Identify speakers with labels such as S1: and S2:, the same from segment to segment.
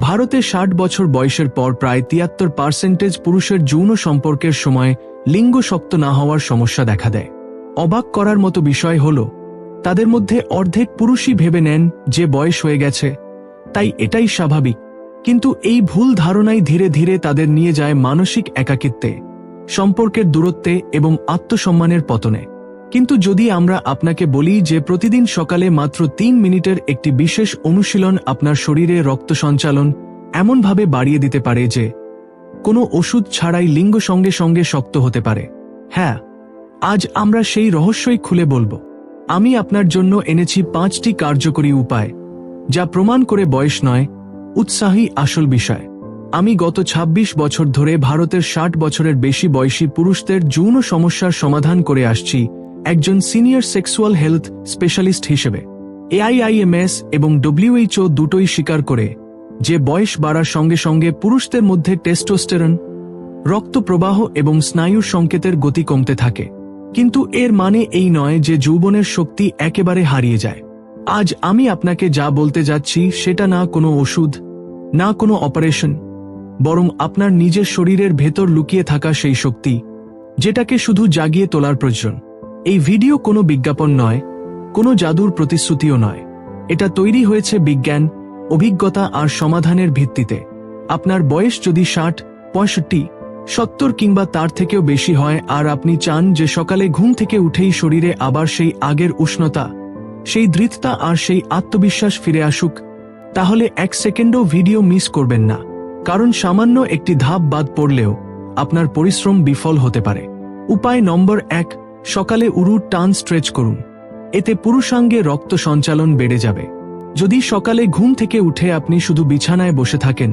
S1: ভারতে ষাট বছর বয়সের পর প্রায় তিয়াত্তর পার্সেন্টেজ পুরুষের যৌন সম্পর্কের সময় লিঙ্গ শক্ত না হওয়ার সমস্যা দেখা দেয়। অবাক করার মতো বিষয় হল, তাদের মধ্যে অর্ধেক পুরুষই ভেবে নেন যে বয়স হয়ে গেছে, তাই এটাই স্বাভাবিক। কিন্তু এই ভুল ধারণাই ধীরে ধীরে তাদের নিয়ে যায় মানসিক একাকিত্বে, সম্পর্কের দূরত্বে এবং আত্মসম্মানের পতনে। কিন্তু যদি আমরা আপনাকে বলি যে প্রতিদিন সকালে মাত্র তিন মিনিটের একটি বিশেষ অনুশীলন আপনার শরীরে রক্ত সঞ্চালন এমনভাবে বাড়িয়ে দিতে পারে যে কোনো ওষুধ ছাড়াই লিঙ্গ সঙ্গে সঙ্গে শক্ত হতে পারে। হ্যাঁ আজ আমরা সেই রহস্যই খুলে বলব। আমি আপনার জন্য এনেছি পাঁচটি কার্যকরী উপায়, যা প্রমাণ করে বয়স নয়, উৎসাহী আসল বিষয়। আমি গত ২৬ বছর ধরে ভারতের ষাট বছরের বেশি বয়সী পুরুষদের যৌন সমস্যার সমাধান করে আসছি একজন সিনিয়র সেক্সুয়াল হেলথ স্পেশালিস্ট হিসেবে। এআইআইএমএস এবং ডব্লিউএইচও দুটোই স্বীকার করে যে বয়স বাড়ার সঙ্গে সঙ্গে পুরুষদের মধ্যে টেস্টোস্টেরন রক্ত প্রবাহ এবং স্নায়ুর সংকেতের গতি কমতে থাকে। কিন্তু এর মানে এই নয় যে যৌবনের শক্তি একেবারে হারিয়ে যায়। আজ আমি আপনাকে যা বলতে যাচ্ছি সেটা না কোনো ওষুধ, না কোনো অপারেশন, বরং আপনার নিজের শরীরের ভেতর লুকিয়ে থাকা সেই শক্তি, যেটাকে শুধু জাগিয়ে তোলার প্রয়োজন। এই ভিডিও কোনো বিজ্ঞাপন নয়, কোনো জাদুর প্রতিশ্রুতিও নয়। এটা তৈরি হয়েছে বিজ্ঞান, অভিজ্ঞতা আর সমাধানের ভিত্তিতে। আপনার বয়স যদি ষাট, পঁয়ষট্টি, সত্তর কিংবা তার থেকেও বেশি হয় আর আপনি চান যে সকালে ঘুম থেকে উঠেই শরীরে আবার সেই আগের উষ্ণতা, সেই দৃঢ়তা আর সেই আত্মবিশ্বাস ফিরে আসুক, তাহলে এক সেকেন্ডও ভিডিও মিস করবেন না। কারণ সামান্য একটি ধাপ বাদ পড়লেও আপনার পরিশ্রম বিফল হতে পারে। উপায় নম্বর এক সকালে উরু টান স্ট্রেচ করুন। এতে পুরুষাঙ্গে রক্ত সঞ্চালন বেড়ে যাবে। যদি সকালে ঘুম থেকে উঠে আপনি শুধু বিছানায় বসে থাকেন,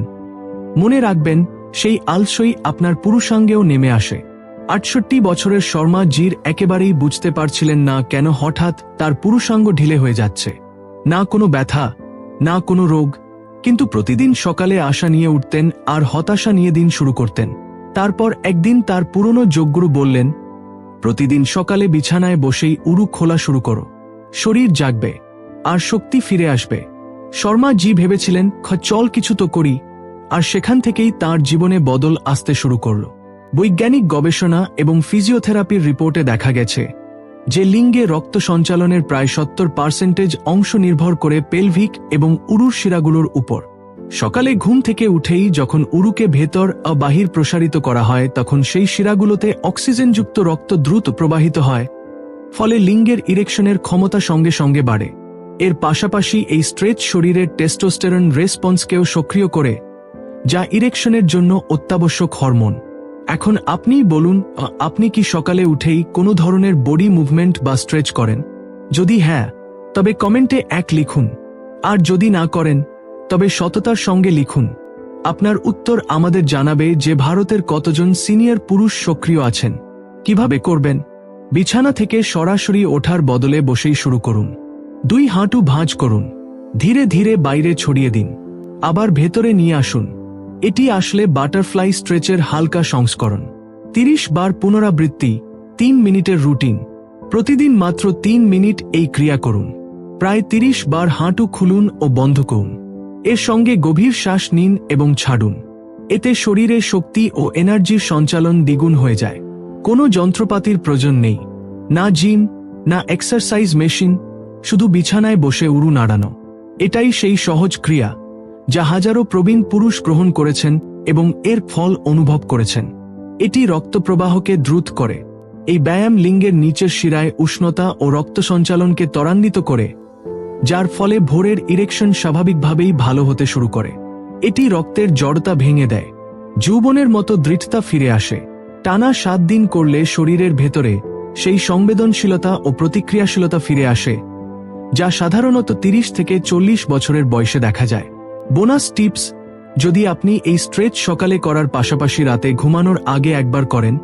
S1: মনে রাখবেন সেই আলসই আপনার পুরুষাঙ্গেও নেমে আসে। আটষট্টি বছরের শর্মা জির একেবারেই বুঝতে পারছিলেন না কেন হঠাৎ তার পুরুষাঙ্গ ঢিলে হয়ে যাচ্ছে। না কোনো ব্যথা, না কোনো রোগ, কিন্তু প্রতিদিন সকালে আশা নিয়ে উঠতেন আর হতাশা নিয়ে দিন শুরু করতেন। তারপর একদিন তার পুরনো যোগগুরু বললেন প্রতিদিন সকালে বিছানায় বসেই উরু খোলা শুরু করো। শরীর জাগবে আর শক্তি ফিরে আসবে। শর্মা জি ভেবেছিলেন "খ, চল কিছু তো করি। আর সেখান থেকেই তার জীবনে বদল আসতে শুরু করল। বৈজ্ঞানিক গবেষণা এবং ফিজিওথেরাপির রিপোর্টে দেখা গেছে যে লিঙ্গে রক্ত সঞ্চালনের প্রায় সত্তর পার্সেন্টেজ অংশ নির্ভর করে পেলভিক এবং উরুর শিরাগুলোর উপর। সকালে ঘুম থেকে উঠেই যখন উরুকে ভেতর বাহির প্রসারিত করা হয়, তখন সেই শিরাগুলোতে অক্সিজেনযুক্ত রক্ত দ্রুত প্রবাহিত হয়, ফলে লিঙ্গের ইরেকশনের ক্ষমতা সঙ্গে সঙ্গে বাড়ে। এর পাশাপাশি এই স্ট্রেচ শরীরের টেস্টোস্টেরন রেসপন্সকেও সক্রিয় করে, যা ইরেকশনের জন্য অত্যাবশ্যক হরমোন। এখন আপনিই বলুন আপনি কি সকালে উঠেই কোনো ধরনের বডি মুভমেন্ট বা স্ট্রেচ করেন? যদি হ্যাঁ তবে কমেন্টে এক লিখুন। আর যদি না করেন তবে সততার সঙ্গে লিখুন, আপনার উত্তর আমাদের জানাবে যে ভারতের কতজন সিনিয়র পুরুষ সক্রিয় আছেন। কীভাবে করবেন? বিছানা থেকে সরাসরি ওঠার বদলে বসেই শুরু করুন। দুই হাঁটু ভাঁজ করুন। ধীরে ধীরে বাইরে ছড়িয়ে দিন। আবার ভেতরে নিয়ে আসুন। এটি আসলে বাটারফ্লাই স্ট্রেচের হালকা সংস্করণ। তিরিশ বার পুনরাবৃত্তি, তিন মিনিটের রুটিন। প্রতিদিন মাত্র তিন মিনিট এই ক্রিয়া করুন। প্রায় তিরিশ বার হাঁটু খুলুন ও বন্ধ করুন। এর সঙ্গে গভীর শ্বাস নিন এবং ছাড়ুন। এতে শরীরে শক্তি ও এনার্জির সঞ্চালন দ্বিগুণ হয়ে যায়। কোনো যন্ত্রপাতির প্রয়োজন নেই। না জিম, না এক্সারসাইজ মেশিন, শুধু বিছানায় বসে উড়ু নাড়ানো এটাই সেই সহজ ক্রিয়া, যা হাজারো প্রবীণ পুরুষ গ্রহণ করেছেন এবং এর ফল অনুভব করেছেন। এটি রক্তপ্রবাহকে দ্রুত করে। এই ব্যায়াম লিঙ্গের নিচের শিরায় উষ্ণতা ও রক্ত সঞ্চালনকে ত্বরান্বিত করে। যার ফলে ভোরের ইরেকশন স্বাভাবিকভাবেই ভালো হতে শুরু করে। এটি রক্তের জড়তা ভেঙে দেয়। যৌবনের মতো দৃঢ়তা ফিরে আসে। টানা সাত দিন করলে শরীরের ভেতরে সেই সংবেদনশীলতা ও প্রতিক্রিয়াশীলতা ফিরে আসে, যা সাধারণত তিরিশ থেকে চল্লিশ বছরের বয়সে দেখা যায়। বোনাস টিপস, যদি আপনি এই স্ট্রেচ সকালে করার পাশাপাশি রাতে ঘুমানোর আগে একবার করেন,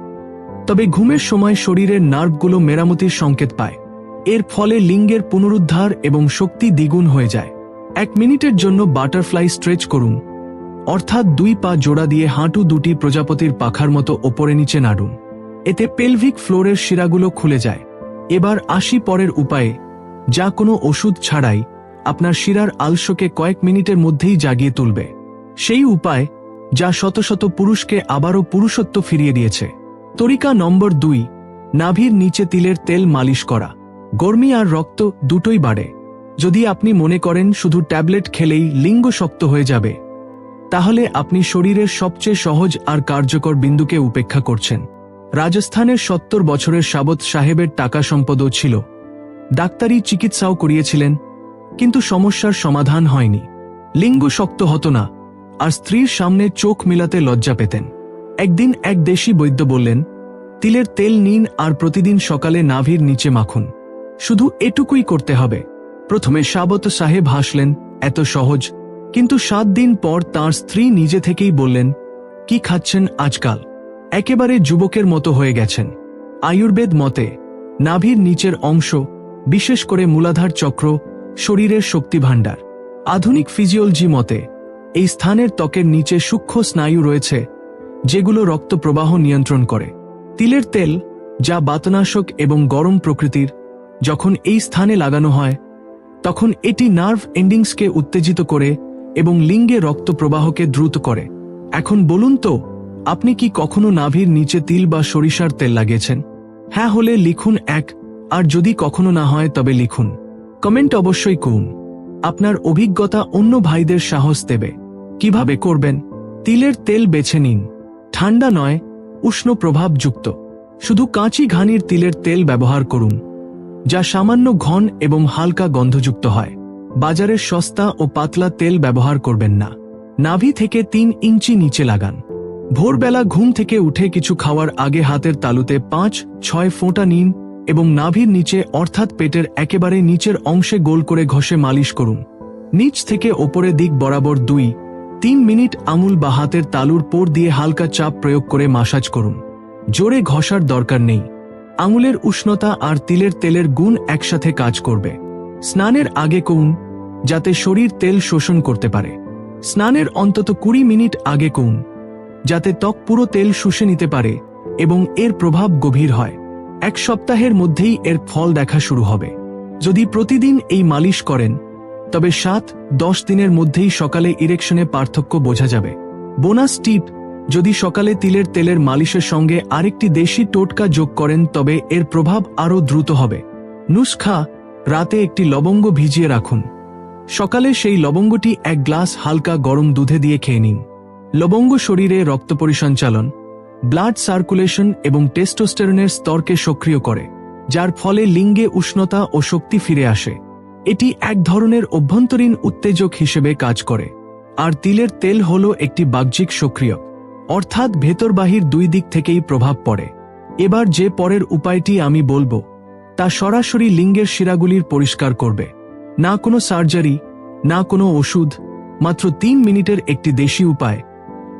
S1: তবে ঘুমের সময় শরীরের নার্ভগুলো মেরামতির সংকেত পায়। এর ফলে লিঙ্গের পুনরুদ্ধার এবং শক্তি দ্বিগুণ হয়ে যায়। এক মিনিটের জন্য বাটারফ্লাই স্ট্রেচ করুন। অর্থাৎ দুই পা জোড়া দিয়ে হাঁটু দুটি প্রজাপতির পাখার মতো ওপরে নিচে নাড়ুন। এতে পেলভিক ফ্লোরের শিরাগুলো খুলে যায়। এবার আসি পরের উপায়ে। যা কোনো ওষুধ ছাড়াই আপনার শিরার আলস্যকে কয়েক মিনিটের মধ্যেই জাগিয়ে তুলবে। সেই উপায় যা শত শত পুরুষকে আবারও পুরুষত্ব ফিরিয়ে দিয়েছে। তরিকা নম্বর দুই, নাভির নিচে তিলের তেল মালিশ করা। গর্মি আর রক্ত দুটোই বাড়ে। যদি আপনি মনে করেন শুধু ট্যাবলেট খেলেই লিঙ্গ শক্ত হয়ে যাবে, তাহলে আপনি শরীরের সবচেয়ে সহজ আর কার্যকর বিন্দুকে উপেক্ষা করছেন। রাজস্থানের সত্তর বছরের সাবত সাহেবের টাকা সম্পদও ছিল। ডাক্তারি চিকিৎসাও করিয়েছিলেন, কিন্তু সমস্যার সমাধান হয়নি। লিঙ্গ শক্ত হতো না, আর স্ত্রীর সামনে চোখ মিলাতে লজ্জা পেতেন। একদিন এক দেশি বৈদ্য বললেন, তিলের তেল নিন আর প্রতিদিন সকালে নাভির নিচে মাখুন। শুধু এটুকুই করতে হবে। প্রথমে সাবত সাহেব হাসলেন, এত সহজ। কিন্তু সাত দিন পর তার স্ত্রী নিজে থেকেই বললেন, কি খাচ্ছেন আজকাল? একেবারে যুবকের মতো হয়ে গেছেন। আয়ুর্বেদ মতে, নাভির নিচের অংশ, বিশেষ করে মূলাধার চক্র, শরীরের শক্তি ভাণ্ডার আধুনিক ফিজিওলজি মতে, এই স্থানের ত্বকের নিচে সূক্ষ্ম স্নায়ু রয়েছে, যেগুলো রক্ত প্রবাহ নিয়ন্ত্রণ করে। তিলের তেল, যা বাতনাশক এবং গরম প্রকৃতির যখন এই স্থানে লাগানো হয়, তখন এটি নার্ভ এন্ডিংসকে উত্তেজিত করে এবং লিঙ্গে রক্ত প্রবাহকে দ্রুত করে। এখন বলুন তো, আপনি কি কখনো নাভির নিচে তিল বা সরিষার তেল লাগিয়েছেন? হ্যাঁ হলে লিখুন এক, আর যদি কখনো না হয় তবে লিখুন। কমেন্ট অবশ্যই করুন। আপনার অভিজ্ঞতা অন্য ভাইদের সাহস দেবে। কীভাবে করবেন? তিলের তেল বেছে নিন। ঠান্ডা নয়, উষ্ণ প্রভাবযুক্ত। শুধু কাঁচি ঘানির তিলের তেল ব্যবহার করুন। যা সামান্য ঘন এবং হালকা গন্ধযুক্ত হয়। বাজারের সস্তা ও পাতলা তেল ব্যবহার করবেন না। নাভি থেকে তিন ইঞ্চি নিচে লাগান। ভোরবেলা ঘুম থেকে উঠে কিছু খাওয়ার আগে হাতের তালুতে পাঁচ, ছয় ফোঁটা নিন এবং নাভির নিচে অর্থাৎ পেটের একেবারে নিচের অংশে গোল করে ঘষে মালিশ করুন। নিচ থেকে ওপরে দিক বরাবর দুই, তিন মিনিট আঙুল বা হাতের তালুর পোর দিয়ে হালকা চাপ প্রয়োগ করে মাসাজ করুন। জোরে ঘষার দরকার নেই। আঙুলের উষ্ণতা আর তিলের তেলের গুণ একসাথে কাজ করবে। স্নানের আগে কৌন, যাতে শরীর তেল শোষণ করতে পারে। স্নানের অন্তত কুড়ি মিনিট আগে কৌন, যাতে ত্বক পুরো তেল শুষে নিতে পারে এবং এর প্রভাব গভীর হয়। এক সপ্তাহের মধ্যেই এর ফল দেখা শুরু হবে। যদি প্রতিদিন এই মালিশ করেন, তবে সাত, দশ দিনের মধ্যেই সকালে ইরেকশনে পার্থক্য বোঝা যাবে। বোনাস টিপ যদি সকালে তিলের তেলের মালিশের সঙ্গে আরেকটি দেশি টোটকা যোগ করেন, তবে এর প্রভাব আরও দ্রুত হবে। নুস্খা রাতে একটি লবঙ্গ ভিজিয়ে রাখুন। সকালে সেই লবঙ্গটি এক গ্লাস হালকা গরম দুধে দিয়ে খেয়ে নিন। লবঙ্গ শরীরে রক্ত পরিসঞ্চালন, ব্লাড সার্কুলেশন এবং টেস্টোস্টেরনের স্তরকে সক্রিয় করে, যার ফলে লিঙ্গে উষ্ণতা ও শক্তি ফিরে আসে। এটি এক ধরনের অভ্যন্তরীণ উত্তেজক হিসেবে কাজ করে। আর তিলের তেল হল একটি বাহ্যিক সক্রিয়। অর্থাৎ ভেতর বাহির দুই দিক থেকেই প্রভাব পড়ে। এবার যে পরের উপায়টি আমি বলব, তা সরাসরি লিঙ্গের শিরাগুলির পরিষ্কার করবে। না কোনো সার্জারি, না কোনো ওষুধ, মাত্র তিন মিনিটের একটি দেশি উপায়,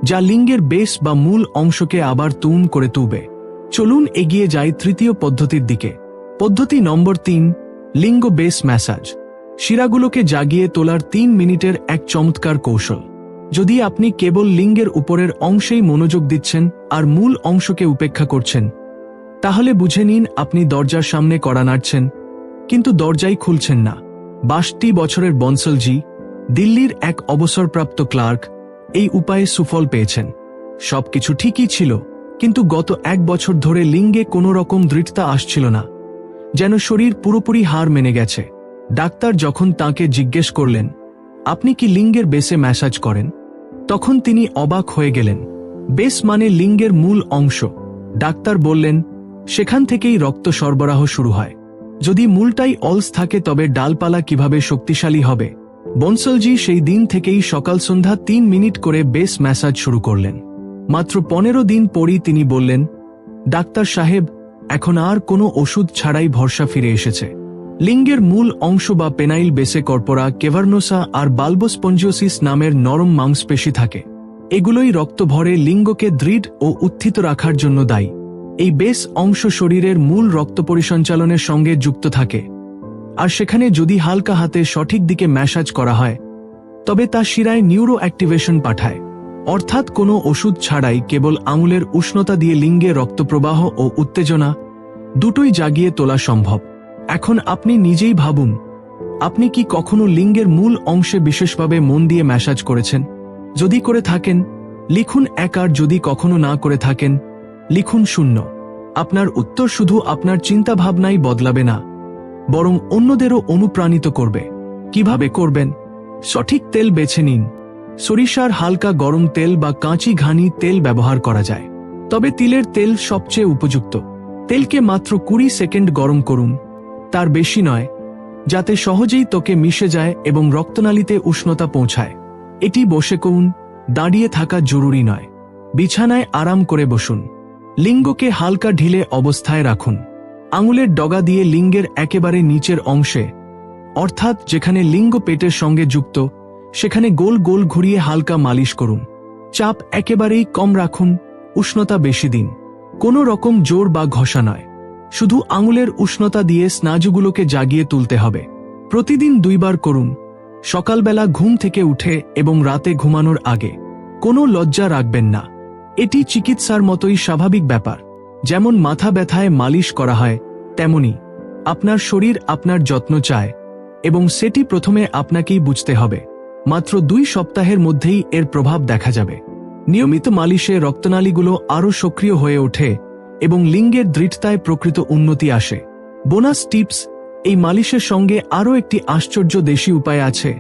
S1: যা লিঙ্গের বেস বা মূল অংশকে আবার তুম করে তুলবে। চলুন এগিয়ে যাই তৃতীয় পদ্ধতির দিকে। পদ্ধতি নম্বর তিন, লিঙ্গ বেস ম্যাসাজ। শিরাগুলোকে জাগিয়ে তোলার তিন মিনিটের এক চমৎকার কৌশল। যদি আপনি কেবল লিঙ্গের উপরের অংশেই মনোযোগ দিচ্ছেন আর মূল অংশকে উপেক্ষা করছেন, তাহলে বুঝে নিন আপনি দরজার সামনে কড়া নাড়ছেন, কিন্তু দরজাই খুলছেন না। বাষট্টি বছরের বনসলজি, দিল্লির এক অবসরপ্রাপ্ত ক্লার্ক, এই উপায়ে সুফল পেয়েছেন। সবকিছু ঠিকই ছিল, কিন্তু গত এক বছর ধরে লিঙ্গে কোনো রকম দৃঢ়তা আসছিল না, যেন শরীর পুরোপুরি হার মেনে গেছে। ডাক্তার যখন তাকে জিজ্ঞেস করলেন, আপনি কি লিঙ্গের বেসে ম্যাসাজ করেন? তখন তিনি অবাক হয়ে গেলেন। বেস মানে লিঙ্গের মূল অংশ। ডাক্তার বললেন, সেখান থেকেই রক্ত সরবরাহ শুরু হয়। যদি মূলটাই অলস থাকে তবে ডালপালা কীভাবে শক্তিশালী হবে? বনসলজি সেই দিন থেকেই সকাল সন্ধ্যা তিন মিনিট করে বেস ম্যাসাজ শুরু করলেন। মাত্র পনেরো দিন পরই তিনি বললেন, ডাক্তার সাহেব, এখন আর কোনো ওষুধ ছাড়াই ভরসা ফিরে এসেছে। লিঙ্গের মূল অংশ বা পেনাইল বেসে কর্পোরা কেভার্নোসা আর বালবোস্পঞ্জিওসিস নামের নরম মাংসপেশি থাকে। এগুলোই রক্ত ভরে লিঙ্গকে দৃঢ় ও উত্থিত রাখার জন্য দায়ী। এই বেস অংশ শরীরের মূল রক্ত পরিসঞ্চালনের সঙ্গে যুক্ত থাকে। আর সেখানে যদি হালকা হাতে সঠিক দিকে ম্যাসাজ করা হয়, তবে তা শিরায় নিউরো অ্যাক্টিভেশন পাঠায়। অর্থাৎ কোনো ওষুধ ছাড়াই কেবল আঙুলের উষ্ণতা দিয়ে লিঙ্গে রক্তপ্রবাহ ও উত্তেজনা দুটোই জাগিয়ে তোলা সম্ভব। এখন আপনি নিজেই ভাবুন, আপনি কি কখনো লিঙ্গের মূল অংশে বিশেষভাবে মন দিয়ে ম্যাসাজ করেছেন? যদি করে থাকেন, লিখুন এক আর যদি কখনো না করে থাকেন, লিখুন শূন্য। আপনার উত্তর শুধু আপনার চিন্তাভাবনাই বদলাবে না, বরং অন্যদেরও অনুপ্রাণিত করবে। কীভাবে করবেন? সঠিক তেল বেছে নিন। সরিষার হালকা গরম তেল বা কাঁচি ঘানি তেল ব্যবহার করা যায়। তবে তিলের তেল সবচেয়ে উপযুক্ত। তেলকে মাত্র কুড়ি সেকেন্ড গরম করুন। তার বেশি নয়, যাতে সহজেই তোকে মিশে যায় এবং রক্তনালীতে উষ্ণতা পৌঁছায়। এটি বসে করুন দাঁড়িয়ে থাকা জরুরি নয়। বিছানায় আরাম করে বসুন। লিঙ্গকে হালকা ঢিলে অবস্থায় রাখুন। আঙুলের ডগা দিয়ে লিঙ্গের একেবারে নিচের অংশে, অর্থাৎ যেখানে লিঙ্গ পেটের সঙ্গে যুক্ত, সেখানে গোল গোল ঘুরিয়ে হালকা মালিশ করুন। চাপ একেবারেই কম রাখুন, উষ্ণতা বেশি দিন। কোনো রকম জোর বা ঘষা নয়। শুধু আঙুলের উষ্ণতা দিয়ে স্নাজুগুলোকে জাগিয়ে তুলতে হবে। প্রতিদিন দুইবার করুন। সকালবেলা ঘুম থেকে উঠে এবং রাতে ঘুমানোর আগে। কোনো লজ্জা রাখবেন না। এটি চিকিৎসার মতোই স্বাভাবিক ব্যাপার। যেমন মাথা ব্যথায় মালিশ করা হয়, তেমনি আপনার শরীর আপনার যত্ন চায় এবং সেটি প্রথমে আপনাকেই বুঝতে হবে। মাত্র দুই সপ্তাহের মধ্যেই এর প্রভাব দেখা যাবে। নিয়মিত মালিশে রক্তনালীগুলো আরও সক্রিয় হয়ে ওঠে এবং লিঙ্গের দৃঢ়তায় প্রকৃত উন্নতি আসে। বোনাস টিপস, এই মালিশের সঙ্গে আরও একটি আশ্চর্য দেশি উপায় আছে।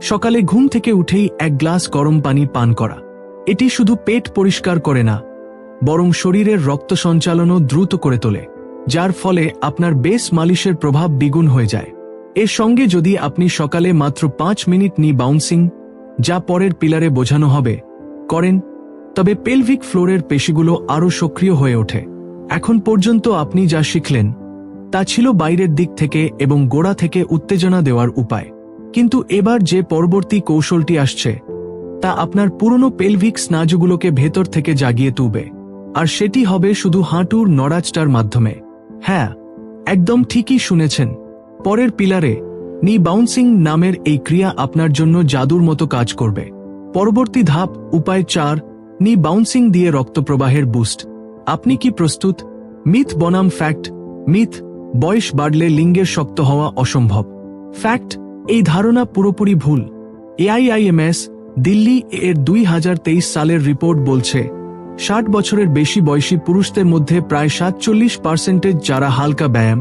S1: সকালে ঘুম থেকে উঠেই এক গ্লাস গরম পানি পান করা। এটি শুধু পেট পরিষ্কার করে না, বরং শরীরের রক্ত সঞ্চালনও দ্রুত করে তোলে, যার ফলে আপনার বেস মালিশের প্রভাব দ্বিগুণ হয়ে যায়। এর সঙ্গে যদি আপনি সকালে মাত্র পাঁচ মিনিট নি বাউন্সিং, যা পরের পিলারে বোঝানো হবে, করেন, তবে পেলভিক ফ্লোরের পেশিগুলো আরও সক্রিয় হয়ে ওঠে। এখন পর্যন্ত আপনি যা শিখলেন, তা ছিল বাইরের দিক থেকে এবং গোড়া থেকে উত্তেজনা দেওয়ার উপায়। কিন্তু এবার যে পরবর্তী কৌশলটি আসছে, তা আপনার পুরনো পেলভিক স্নাজুগুলোকে ভেতর থেকে জাগিয়ে তুলবে। আর সেটি হবে শুধু হাঁটুর নড়াচটার মাধ্যমে। হ্যাঁ একদম ঠিকই শুনেছেন। পরের পিলারে, নি বাউন্সিং নামের এই ক্রিয়া আপনার জন্য জাদুর মতো কাজ করবে। পরবর্তী ধাপ, উপায় চার, নি বাউন্সিং দিয়ে রক্তপ্রবাহের বুস্ট। আপনি কি প্রস্তুত? মিথ বনাম ফ্যাক্ট, মিথ, বয়স বাড়লে লিঙ্গের শক্ত হওয়া অসম্ভব। ফ্যাক্ট, এই ধারণা পুরোপুরি ভুল। এআইআইএমএস দিল্লি এর দুই হাজার তেইশ সালের রিপোর্ট বলছে, ষাট বছরের বেশি বয়সী পুরুষদের মধ্যে প্রায় সাতচল্লিশ পার্সেন্টেজ যারা হালকা ব্যায়াম,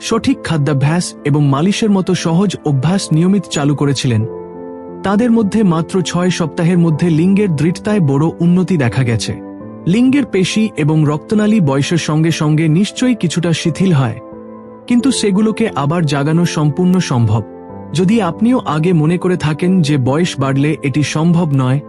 S1: সঠিক খাদ্যাভ্যাস এবং মালিশের মতো সহজ অভ্যাস নিয়মিত চালু করেছিলেন। তাদের মধ্যে মাত্র ছয় সপ্তাহের মধ্যে লিঙ্গের দৃঢ়তায় বড় উন্নতি দেখা গেছে। লিঙ্গের পেশি এবং রক্তনালী বয়সের সঙ্গে সঙ্গে নিশ্চয়ই কিছুটা শিথিল হয়। কিন্তু সেগুলোকে আবার জাগানো সম্পূর্ণ সম্ভব। যদি আপনিও আগে মনে করে থাকেন যে বয়স বাড়লে এটি সম্ভব নয়,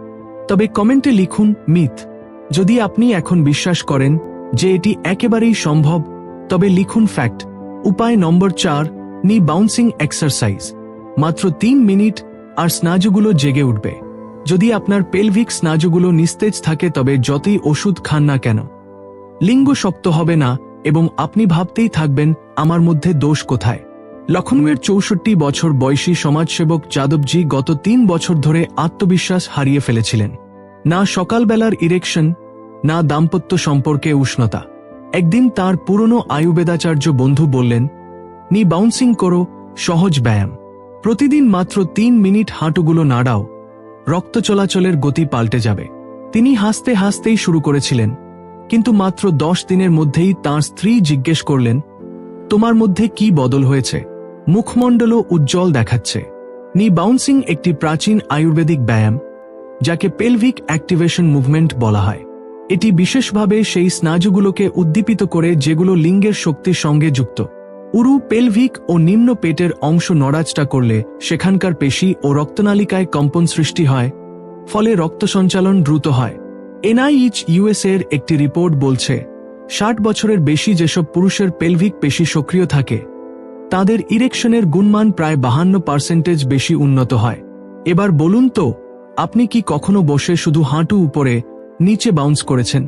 S1: তবে কমেন্টে লিখুন, মিথ। যদি আপনি এখন বিশ্বাস করেন যে এটি একেবারেই সম্ভব, তবে লিখুন, ফ্যাক্ট। উপায় নম্বর চার, নি বাউন্সিং এক্সারসাইজ। মাত্র তিন মিনিট আর স্নাজুগুলো জেগে উঠবে। যদি আপনার পেলভিক স্নাজুগুলো নিস্তেজ থাকে তবে যতই ওষুধ খান না কেন। লিঙ্গ শক্ত হবে না এবং আপনি ভাবতেই থাকবেন, আমার মধ্যে দোষ কোথায়? লখনউয়ের চৌষট্টি বছর বয়সী সমাজসেবক যাদবজি গত তিন বছর ধরে আত্মবিশ্বাস হারিয়ে ফেলেছিলেন। না সকালবেলার ইরেকশন না দাম্পত্য সম্পর্কে উষ্ণতা। একদিন তার পুরনো আয়ুবেদাচার্য বন্ধু বললেন, নি বাউন্সিং করো, সহজ ব্যায়াম। প্রতিদিন মাত্র তিন মিনিট হাঁটুগুলো নাড়াও। রক্ত চলাচলের গতি পাল্টে যাবে। তিনি হাসতে হাসতেই শুরু করেছিলেন, কিন্তু মাত্র দশ দিনের মধ্যেই তার স্ত্রী জিজ্ঞেস করলেন, তোমার মধ্যে কি বদল হয়েছে? মুখমণ্ডলও উজ্জ্বল দেখাচ্ছে। নি বাউন্সিং একটি প্রাচীন আয়ুর্বেদিক ব্যায়াম, যাকে পেলভিক অ্যাক্টিভেশন মুভমেন্ট বলা হয়। এটি বিশেষভাবে সেই স্নাজুগুলোকে উদ্দীপিত করে যেগুলো লিঙ্গের শক্তির সঙ্গে যুক্ত। উরু পেলভিক ও নিম্ন পেটের অংশ নড়াচটা করলে সেখানকার পেশি ও রক্তনালিকায় কম্পন সৃষ্টি হয়, ফলে রক্ত সঞ্চালন দ্রুত হয়। এনআইইচ ইউএস এর একটি রিপোর্ট বলছে, ষাট বছরের বেশি যেসব পুরুষের পেলভিক পেশি সক্রিয় থাকে, তাদের ইরেকশনের গুণমান প্রায় বাহান্ন পার্সেন্টেজ বেশি উন্নত হয়। এবার বলুন তো, আপনি কি কখনো বসে শুধু হাঁটু উপরে, নিচে বাউন্স করেছেন?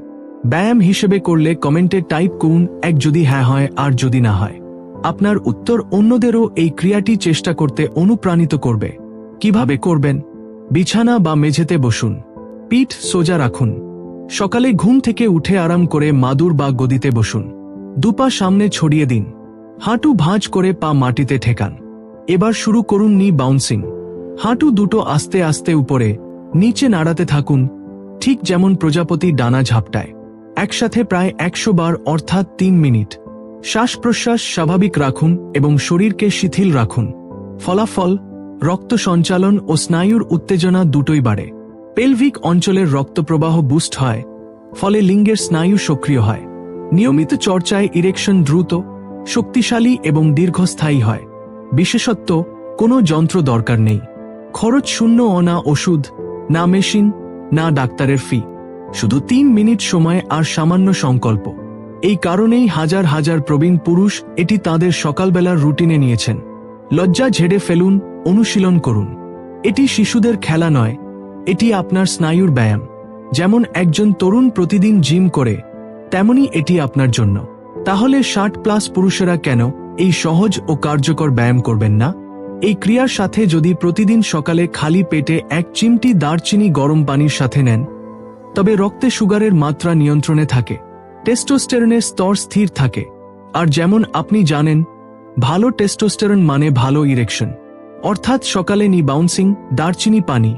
S1: ব্যায়াম হিসেবে করলে কমেন্টে টাইপ করুন, এক যদি হ্যাঁ হয়, আর যদি না হয়। আপনার উত্তর অন্যদেরও এই ক্রিয়াটি চেষ্টা করতে অনুপ্রাণিত করবে। কীভাবে করবেন? বিছানা বা মেঝেতে বসুন। পিঠ সোজা রাখুন। সকালে ঘুম থেকে উঠে আরাম করে মাদুর বা গদিতে বসুন। দুপা সামনে ছড়িয়ে দিন। হাঁটু ভাঁজ করে পা মাটিতে ঠেকান। এবার শুরু করুন নি বাউন্সিং হাঁটু দুটো আস্তে আস্তে উপরে, নিচে নাড়াতে থাকুন। ঠিক যেমন প্রজাপতি ডানা ঝাপটায়। একসাথে প্রায় একশো বার অর্থাৎ তিন মিনিট। শ্বাস প্রশ্বাস স্বাভাবিক রাখুন এবং শরীরকে শিথিল রাখুন। ফলাফল, রক্ত সঞ্চালন ও স্নায়ুর উত্তেজনা দুটোই বাড়ে। পেলভিক অঞ্চলের রক্তপ্রবাহ বুস্ট হয়, ফলে লিঙ্গের স্নায়ু সক্রিয় হয়। নিয়মিত চর্চায় ইরেকশন দ্রুত, শক্তিশালী এবং দীর্ঘস্থায়ী হয়। বিশেষত্ব, কোনো যন্ত্র দরকার নেই। খরচ শূন্য অনা ওষুধ, না মেশিন, না ডাক্তারের ফি। শুধু তিন মিনিট সময় আর সামান্য সংকল্প। এই কারণেই হাজার হাজার প্রবীণ পুরুষ এটি তাদের সকালবেলার রুটিনে নিয়েছেন। লজ্জা ঝেড়ে ফেলুন, অনুশীলন করুন। এটি শিশুদের খেলা নয়, এটি আপনার স্নায়ুর ব্যায়াম। যেমন একজন তরুণ প্রতিদিন জিম করে, তেমনি এটি আপনার জন্য। তাহলে ষাট প্লাস পুরুষেরা কেন এই সহজ ও কার্যকর ব্যায়াম করবেন না? এই ক্রিয়ার সাথে যদি প্রতিদিন সকালে খালি পেটে এক চিমটি দারচিনি গরম পানির সাথে নেন, তবে রক্তে সুগারের মাত্রা নিয়ন্ত্রণে থাকে। টেস্টোস্টেরনের স্তর স্থির থাকে। আর যেমন আপনি জানেন, ভালো টেস্টোস্টেরন মানে ভালো ইরেকশন। অর্থাৎ সকালে নি বাউন্সিং, দারচিনি পানি,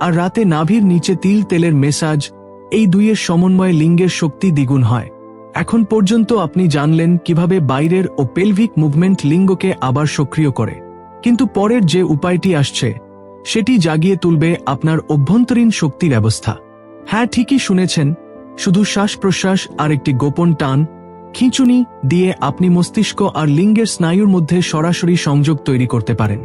S1: আর রাতে নাভির নিচে তিল তেলের মেসাজ, এই দুইয়ের সমন্বয়ে লিঙ্গের শক্তি দ্বিগুণ হয়। এখন পর্যন্ত আপনি জানলেন কীভাবে বাইরের ও পেলভিক মুভমেন্ট লিঙ্গকে আবার সক্রিয় করে। কিন্তু পরের যে উপায়টি আসছে, সেটি জাগিয়ে তুলবে আপনার অভ্যন্তরীণ শক্তি ব্যবস্থা। হ্যাঁ ঠিকই শুনেছেন শুধু শ্বাস প্রশ্বাস আর একটি গোপন টান, খিঁচুনি দিয়ে আপনি মস্তিষ্ক আর লিঙ্গের স্নায়ুর মধ্যে সরাসরি সংযোগ তৈরি করতে পারেন।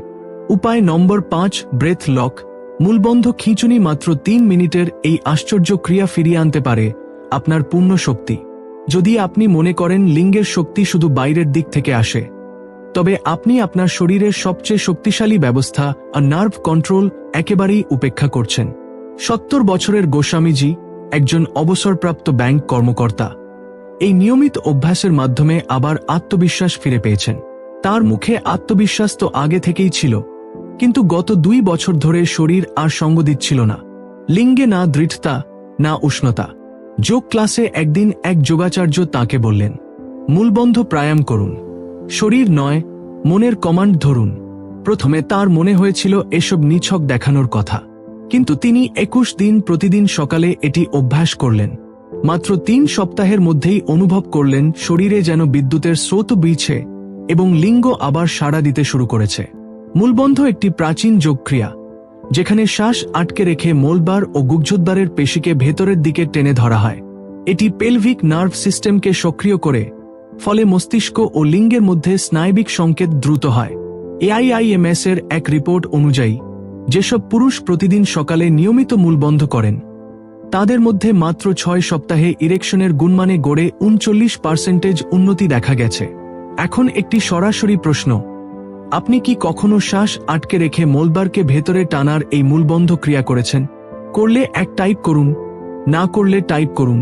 S1: উপায় নম্বর পাঁচ, ব্রেথ লক। মূলবন্ধ খিঁচুনি মাত্র তিন মিনিটের এই আশ্চর্য ক্রিয়া ফিরিয়ে আনতে পারে আপনার পূর্ণ শক্তি। যদি আপনি মনে করেন লিঙ্গের শক্তি শুধু বাইরের দিক থেকে আসে, তবে আপনি আপনার শরীরের সবচেয়ে শক্তিশালী ব্যবস্থা আর নার্ভ কন্ট্রোল একেবারেই উপেক্ষা করছেন। সত্তর বছরের গোস্বামীজি একজন অবসরপ্রাপ্ত ব্যাংক কর্মকর্তা। এই নিয়মিত অভ্যাসের মাধ্যমে আবার আত্মবিশ্বাস ফিরে পেয়েছেন। তার মুখে আত্মবিশ্বাস তো আগে থেকেই ছিল, কিন্তু গত দুই বছর ধরে শরীর আর সঙ্গ দিচ্ছিল না। লিঙ্গে না দৃঢ়তা, না উষ্ণতা। যোগ ক্লাসে একদিন এক যোগাচার্য তাকে বললেন, মূলবন্ধ প্রায়াম করুন। শরীর নয়, মনের কমান্ড ধরুন। প্রথমে তার মনে হয়েছিল এসব নিছক দেখানোর কথা। কিন্তু তিনি একুশ দিন প্রতিদিন সকালে এটি অভ্যাস করলেন। মাত্র তিন সপ্তাহের মধ্যেই অনুভব করলেন শরীরে যেন বিদ্যুতের স্রোত বিছে এবং লিঙ্গ আবার সাড়া দিতে শুরু করেছে। মূলবন্ধ একটি প্রাচীন যোগক্রিয়া, যেখানে শ্বাস আটকে রেখে মোলবার ও গুগ্ধদ্বারের পেশিকে ভেতরের দিকে টেনে ধরা হয়। এটি পেলভিক নার্ভ সিস্টেমকে সক্রিয় করে, ফলে মস্তিষ্ক ও লিঙ্গের মধ্যে স্নায়বিক সংকেত দ্রুত হয়। এআইআইএমএস এর এক রিপোর্ট অনুযায়ী যেসব পুরুষ প্রতিদিন সকালে নিয়মিত মূলবন্ধ করেন, তাদের মধ্যে মাত্র ছয় সপ্তাহে ইরেকশনের গুণমানে গড়ে উনচল্লিশ পার্সেন্টেজ উন্নতি দেখা গেছে। এখন একটি সরাসরি প্রশ্ন, আপনি কি কখনো শ্বাস আটকে রেখে মোলবারকে ভেতরে টানার এই মূলবন্ধ ক্রিয়া করেছেন? করলে এক টাইপ করুন, না করলে টাইপ করুন।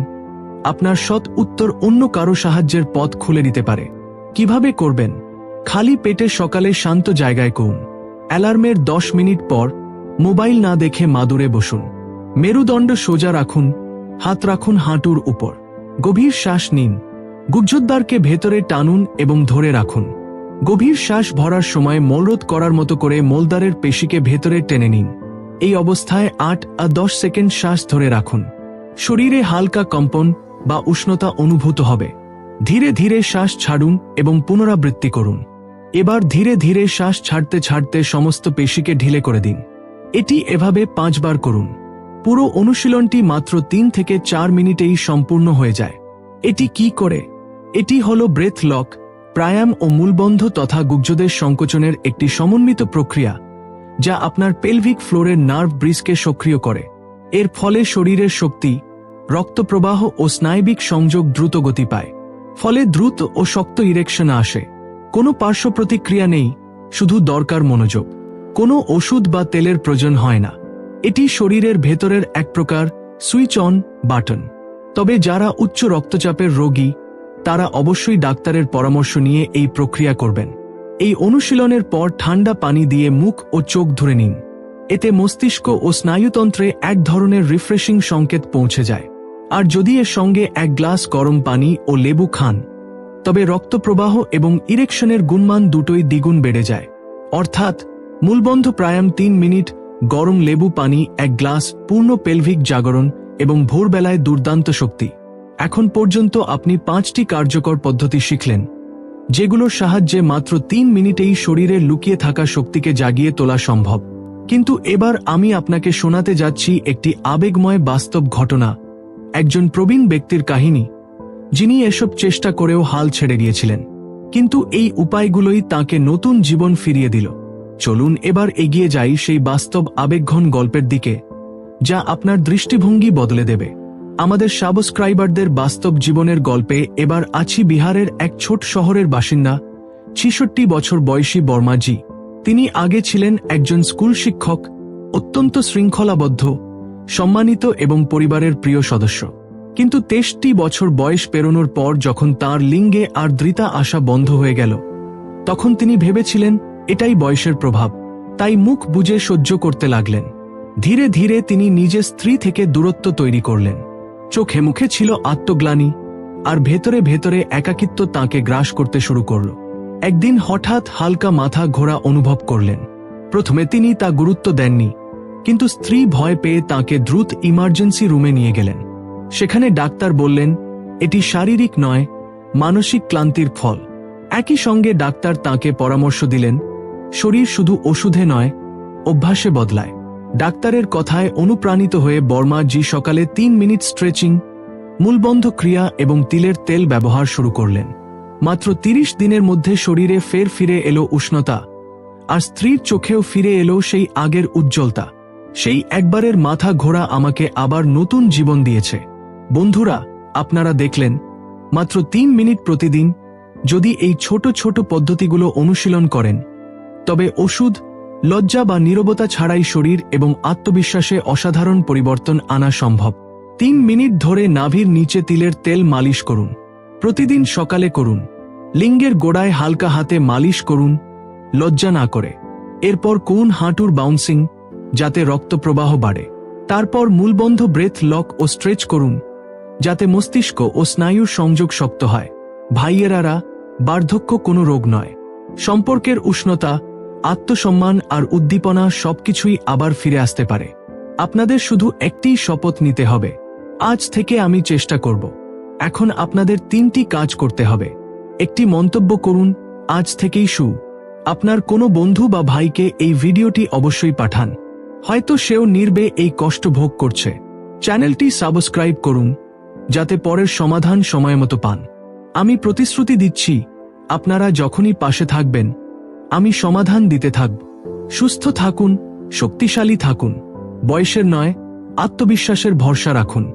S1: আপনার সৎ উত্তর অন্য কারও সাহায্যের পথ খুলে দিতে পারে। কীভাবে করবেন? খালি পেটে সকালে শান্ত জায়গায় করুন। অ্যালার্মের দশ মিনিট পর মোবাইল না দেখে মাদুরে বসুন। মেরুদণ্ড সোজা রাখুন, হাত রাখুন হাঁটুর উপর। গভীর শ্বাস নিন। গুজ্জোদ্দারকে ভেতরে টানুন এবং ধরে রাখুন। গভীর শ্বাস ভরার সময় মলরোধ করার মতো করে মোলদারের পেশিকে ভেতরে টেনে নিন। এই অবস্থায় আট আর দশ সেকেন্ড শ্বাস ধরে রাখুন। শরীরে হালকা কম্পন বা উষ্ণতা অনুভূত হবে। ধীরে ধীরে শ্বাস ছাড়ুন এবং পুনরাবৃত্তি করুন। এবার ধীরে ধীরে শ্বাস ছাড়তে ছাড়তে সমস্ত পেশিকে ঢিলে করে দিন। এটি এভাবে পাঁচবার করুন। পুরো অনুশীলনটি মাত্র তিন থেকে চার মিনিটেই সম্পূর্ণ হয়ে যায়। এটি কি করে? এটি হল ব্রেথ লক, প্রায়াম ও মূলবন্ধ তথা গুজ্জদের সংকোচনের একটি সমন্বিত প্রক্রিয়া, যা আপনার পেলভিক ফ্লোরের নার্ভ ব্রিজকে সক্রিয় করে। এর ফলে শরীরের শক্তি, রক্তপ্রবাহ ও স্নায়বিক সংযোগ দ্রুত গতি পায়। ফলে দ্রুত ও শক্ত ইরেকশন আসে। কোনো পার্শ্ব প্রতিক্রিয়া নেই, শুধু দরকার মনোযোগ। কোনো ওষুধ বা তেলের প্রয়োজন হয় না। এটি শরীরের ভেতরের এক প্রকার সুইচ অন বাটন। তবে যারা উচ্চ রক্তচাপের রোগী, তারা অবশ্যই ডাক্তারের পরামর্শ নিয়ে এই প্রক্রিয়া করবেন। এই অনুশীলনের পর ঠান্ডা পানি দিয়ে মুখ ও চোখ ধরে নিন। এতে মস্তিষ্ক ও স্নায়ুতন্ত্রে এক ধরনের রিফ্রেশিং সংকেত পৌঁছে যায়। আর যদি এর সঙ্গে এক গ্লাস গরম পানি ও লেবু খান তবে রক্তপ্রবাহ এবং ইরেকশনের গুণমান দুটোই দ্বিগুণ বেড়ে যায়। অর্থাৎ, মূলবন্ধ প্রায়াম তিন মিনিট, গরম লেবু পানি, এক গ্লাস পূর্ণ পেলভিক জাগরণ এবং ভোরবেলায় দুর্দান্ত শক্তি। এখন পর্যন্ত আপনি পাঁচটি কার্যকর পদ্ধতি শিখলেন, যেগুলোর সাহায্যে মাত্র তিন মিনিটেই শরীরে লুকিয়ে থাকা শক্তিকে জাগিয়ে তোলা সম্ভব। কিন্তু এবার আমি আপনাকে শোনাতে যাচ্ছি একটি আবেগময় বাস্তব ঘটনা, একজন প্রবীণ ব্যক্তির কাহিনী। যিনি এসব চেষ্টা করেও হাল ছেড়ে গিয়েছিলেন কিন্তু এই উপায়গুলোই তাকে নতুন জীবন ফিরিয়ে দিল। চলুন এবার এগিয়ে যাই সেই বাস্তব আবেগঘন গল্পের দিকে, যা আপনার দৃষ্টিভঙ্গি বদলে দেবে। আমাদের সাবস্ক্রাইবারদের বাস্তব জীবনের গল্পে এবার আছি বিহারের এক ছোট শহরের বাসিন্দা, ছিষট্টি বছর বয়সী বর্মাজি তিনি আগে ছিলেন একজন স্কুল শিক্ষক, অত্যন্ত শৃঙ্খলাবদ্ধ, সম্মানিত এবং পরিবারের প্রিয় সদস্য। কিন্তু তেষ্টি বছর বয়স পেরোনোর পর যখন তার লিঙ্গে আর দৃতা আসা বন্ধ হয়ে গেল, তখন তিনি ভেবেছিলেন, এটাই বয়সের প্রভাব। তাই মুখ বুঝে সহ্য করতে লাগলেন। ধীরে ধীরে তিনি নিজের স্ত্রী থেকে দূরত্ব তৈরি করলেন। চোখে মুখে ছিল আত্মগ্লানি, আর ভেতরে ভেতরে একাকিত্ব তাকে গ্রাস করতে শুরু করল। একদিন হঠাৎ হালকা মাথা ঘোরা অনুভব করলেন। প্রথমে তিনি তা গুরুত্ব দেননি, কিন্তু স্ত্রী ভয় পেয়ে তাকে দ্রুত ইমার্জেন্সি রুমে নিয়ে গেলেন। সেখানে ডাক্তার বললেন, এটি শারীরিক নয়, মানসিক ক্লান্তির ফল। একই সঙ্গে ডাক্তার তাকে পরামর্শ দিলেন, শরীর শুধু ওষুধে নয়, অভ্যাসে বদলায়। ডাক্তারের কথায় অনুপ্রাণিত হয়ে বর্মা জি সকালে তিন মিনিট স্ট্রেচিং, মূলবন্ধ ক্রিয়া এবং তিলের তেল ব্যবহার শুরু করলেন। মাত্র তিরিশ দিনের মধ্যে শরীরে ফের ফিরে এলো উষ্ণতা, আর স্ত্রীর চোখেও ফিরে এলো সেই আগের উজ্জ্বলতা। সেই একবারের মাথা ঘোরা আমাকে আবার নতুন জীবন দিয়েছে। বন্ধুরা, আপনারা দেখলেন, মাত্র তিন মিনিট প্রতিদিন যদি এই ছোট ছোট পদ্ধতিগুলো অনুশীলন করেন, তবে ওষুধ, লজ্জা বা নীরবতা ছাড়াই শরীর এবং আত্মবিশ্বাসে অসাধারণ পরিবর্তন আনা সম্ভব। তিন মিনিট ধরে নাভির নিচে তিলের তেল মালিশ করুন। প্রতিদিন সকালে করুন। লিঙ্গের গোড়ায় হালকা হাতে মালিশ করুন, লজ্জা না করে। এরপর কোন হাঁটুর বাউন্সিং যাতে রক্তপ্রবাহ বাড়ে। তারপর মূলবন্ধ ব্রেথ লক ও স্ট্রেচ করুন। যাতে মস্তিষ্ক ও স্নায়ুর সংযোগ শক্ত হয়। ভাইয়েরারা বার্ধক্য কোনো রোগ নয়। সম্পর্কের উষ্ণতা, আত্মসম্মান আর উদ্দীপনা সবকিছুই আবার ফিরে আসতে পারে। আপনাদের শুধু একটিই শপথ নিতে হবে। আজ থেকে আমি চেষ্টা করব। এখন আপনাদের তিনটি কাজ করতে হবে। একটি মন্তব্য করুন, আজ থেকেই শু আপনার কোনো বন্ধু বা ভাইকে এই ভিডিওটি অবশ্যই পাঠান। হয়তো সেও নির্বে এই কষ্ট ভোগ করছে। চ্যানেলটি সাবস্ক্রাইব করুন। যাতে পরের সমাধান সময় মতো পান। আমি প্রতিশ্রুতি দিচ্ছি, আপনারা যখনই পাশে থাকবেন, আমি সমাধান দিতে থাকব। সুস্থ থাকুন, শক্তিশালী থাকুন। বয়সের নয়, আত্মবিশ্বাসের ভরসা রাখুন।